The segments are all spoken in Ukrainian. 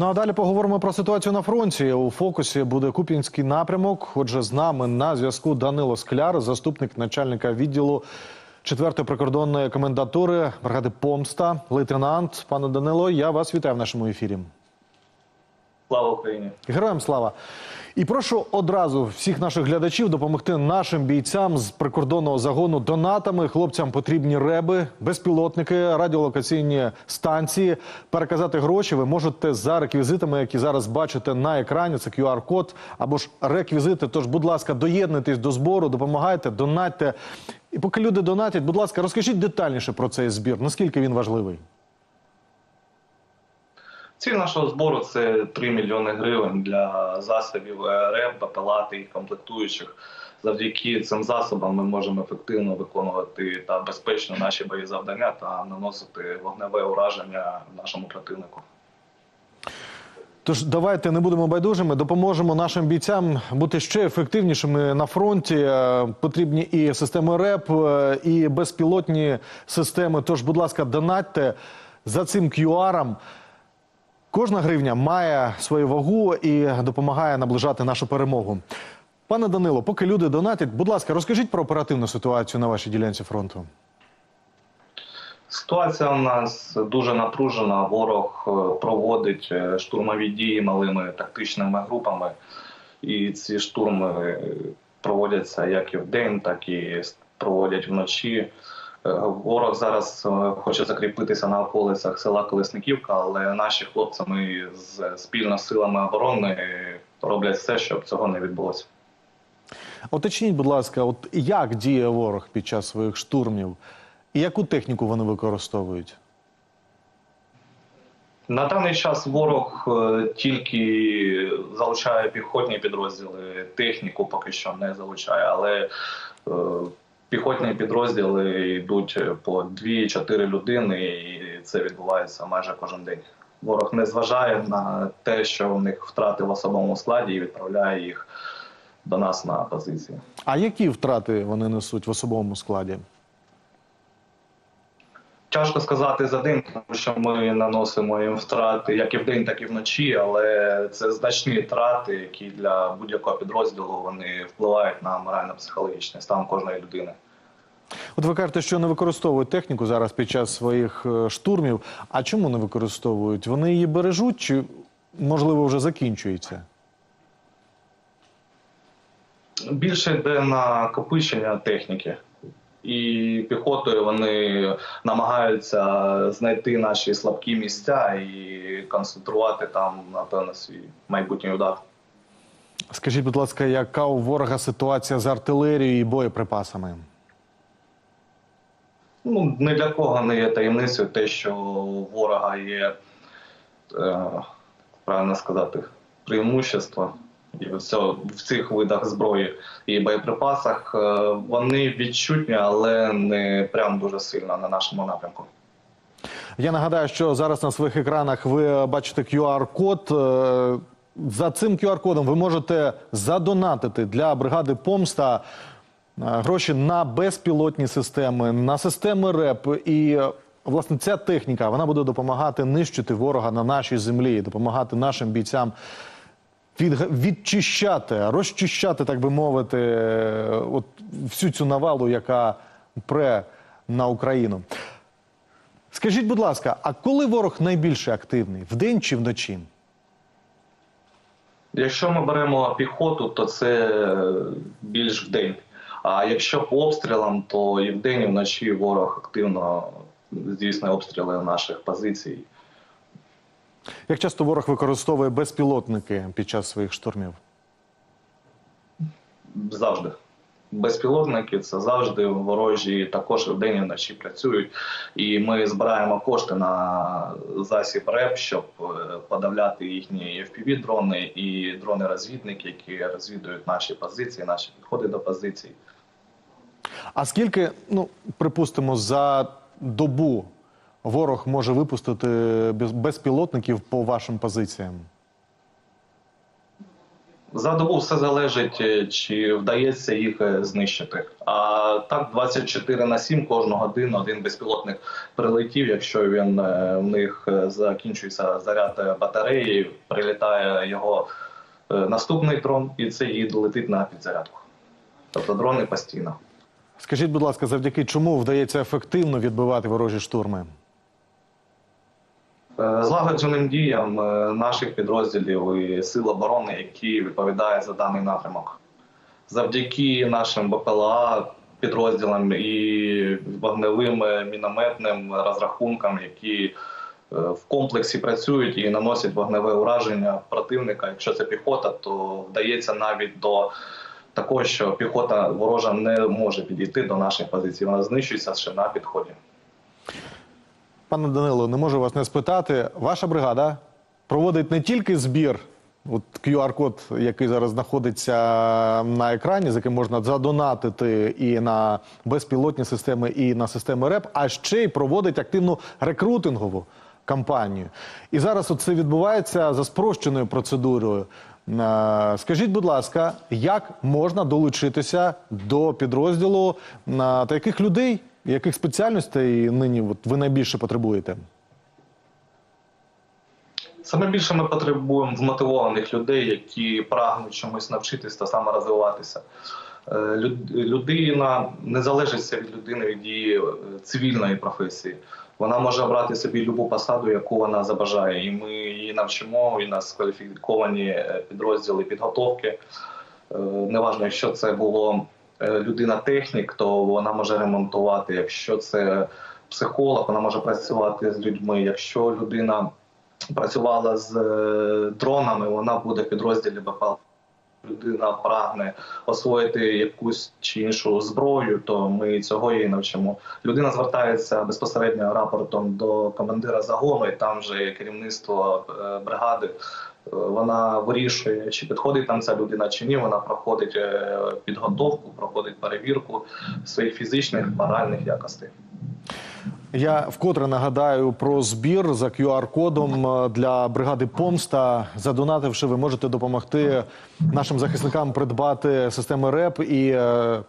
Ну а далі поговоримо про ситуацію на фронті. У фокусі буде Куп'янський напрямок. Отже, з нами на зв'язку Данило Скляр, заступник начальника відділу 4-ї прикордонної комендатури бригади Помста, лейтенант. Пане Данило, я вас вітаю в нашому ефірі. Слава Україні! Героям слава! І прошу одразу всіх наших глядачів допомогти нашим бійцям з прикордонного загону донатами. Хлопцям потрібні реби, безпілотники, радіолокаційні станції. Переказати гроші ви можете за реквізитами, які зараз бачите на екрані. Це QR-код або ж реквізити. Тож, будь ласка, доєднуйтесь до збору, допомагайте, донатьте. І поки люди донатять, будь ласка, розкажіть детальніше про цей збір. Наскільки він важливий? Ціль нашого збору це 3 мільйони гривень для засобів РЕП, БПЛА та комплектуючих. Завдяки цим засобам ми можемо ефективно виконувати та безпечно наші бої завдання та наносити вогневе ураження нашому противнику. Тож давайте не будемо байдужими, допоможемо нашим бійцям бути ще ефективнішими на фронті. Е, Потрібні і системи РЕП, е, і безпілотні системи. Тож, будь ласка, донатьте за цим QR-ом. Кожна гривня має свою вагу і допомагає наближати нашу перемогу. Пане Данило, поки люди донатять, будь ласка, розкажіть про оперативну ситуацію на вашій ділянці фронту. Ситуація у нас дуже напружена. Ворог е, проводить е, штурмові дії малими тактичними групами, і ці штурми е, проводяться як і вдень, так і проводять вночі. Ворог зараз е, хоче закріпитися на околицях села Колесниківка, але наші хлопці ми з спільно з силами оборони е, роблять все, щоб цього не відбулося. Уточніть, будь ласка, от як діє ворог під час своїх штурмів і яку техніку вони використовують? На даний час ворог е, тільки залучає піхотні підрозділи, техніку поки що не залучає, але піхотні підрозділи йдуть по 2-4 людини, і це відбувається майже кожен день. Ворог не зважає на те, що в них втрати в особовому складі, і відправляє їх до нас на позиції. А які втрати вони несуть в особовому складі? Тяжко сказати за день, тому що ми наносимо їм втрати як і вдень, так і вночі, але це значні втрати, які для будь-якого підрозділу вони впливають на морально-психологічний стан кожної людини. От ви кажете, що не використовують техніку зараз під час своїх е, штурмів. А чому не використовують? Вони її бережуть чи можливо вже закінчується? Більше йде на копичення техніки. І піхотою вони намагаються знайти наші слабкі місця і концентрувати там, напевно, свій майбутній удар. Скажіть, будь ласка, яка у ворога ситуація з артилерією і боєприпасами? Ну, ні для кого не є таємницею те, що у ворога є, е, правильно сказати, преимущество в, цих видах зброї і боєприпасах. Е, вони відчутні, але не прям дуже сильно на нашому напрямку. Я нагадаю, що зараз на своїх екранах ви бачите QR-код. Е, За цим QR-кодом ви можете задонатити для бригади Помста е, гроші на безпілотні системи, на системи РЕП. І власне ця техніка вона буде допомагати нищити ворога на нашій землі, допомагати нашим бійцям від, відчищати, розчищати, так би мовити, е, от всю цю навалу, яка пре на Україну. Скажіть, будь ласка, а коли ворог найбільше активний? Вдень чи вночі? Якщо ми беремо піхоту, то це е, більш вдень. А якщо по обстрілам, то і вдень, і вночі ворог активно здійснює обстріли наших позицій. Як часто ворог використовує безпілотники під час своїх штурмів? Завжди. Безпілотники це завжди ворожі, також вдень і вночі працюють. І ми збираємо кошти на засіб РЕП, щоб е, подавляти їхні fpv дрони і дрони-розвідники, які розвідують наші позиції, наші підходи до позицій. А скільки, ну припустимо, за добу ворог може випустити без- безпілотників по вашим позиціям? За добу все залежить, е, чи вдається їх е, знищити. А так 24 на 7 кожну годину один безпілотник прилетів. Якщо він е, в них закінчується заряд батареї, прилітає його наступний дрон, і це їд летить на підзарядку. Тобто дрони постійно. Скажіть, будь ласка, завдяки чому вдається ефективно відбивати ворожі штурми? Е, Злагодженим діям е, наших підрозділів і сил оборони, які відповідають за даний напрямок. Завдяки нашим БПЛА підрозділам і вогневим е, мінометним розрахункам, які в комплексі працюють і наносять вогневе ураження противника. Якщо це піхота, то вдається навіть до такого, що піхота ворожа не може підійти до наших позицій. Вона знищується ще на підході. Пане Данило, не можу вас не спитати. Ваша бригада проводить не тільки збір, от QR-код, який зараз знаходиться на екрані, з яким можна задонатити і на безпілотні системи, і на системи РЕП, а ще й проводить активну рекрутингову кампанію. І зараз це відбувається за спрощеною процедурою. Е, Скажіть, будь ласка, як можна долучитися до підрозділу е, та яких людей, яких спеціальностей нині от ви найбільше потребуєте? Саме більше ми потребуємо змотивованих людей, які прагнуть чомусь навчитись та саморозвиватися. Е, Людина не залежить від людини від її е, цивільної професії. Вона може обрати собі любу посаду, яку вона забажає, і ми її навчимо. І нас кваліфіковані е, підрозділи підготовки. Неважно, якщо це було е, людина-технік, то вона може ремонтувати. Якщо це психолог, вона може працювати з людьми. Якщо людина працювала з е, дронами, вона буде в підрозділі БПЛА. Людина прагне освоїти якусь чи іншу зброю, то ми цього її навчимо. Людина звертається безпосередньо рапортом до командира загону, і там вже керівництво е, бригади. е, Вона вирішує, чи підходить там ця людина, чи ні. Вона проходить е, підготовку, проходить перевірку своїх фізичних, моральних якостей. Я вкотре нагадаю про збір за QR-кодом е, для бригади Помста. Задонативши, ви можете допомогти нашим захисникам придбати системи РЕП і е,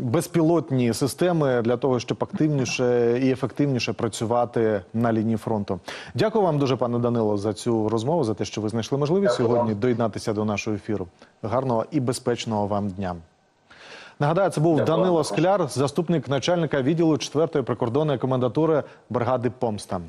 безпілотні системи для того, щоб активніше і ефективніше працювати на лінії фронту. Дякую вам дуже, пане Данило, за цю розмову, за те, що ви знайшли можливість Дякую сьогодні доєднатися до нашого ефіру. Гарного і безпечного вам дня. Нагадаю, це був Данило. Скляр, заступник начальника відділу 4-ї прикордонної комендатури бригади Помста.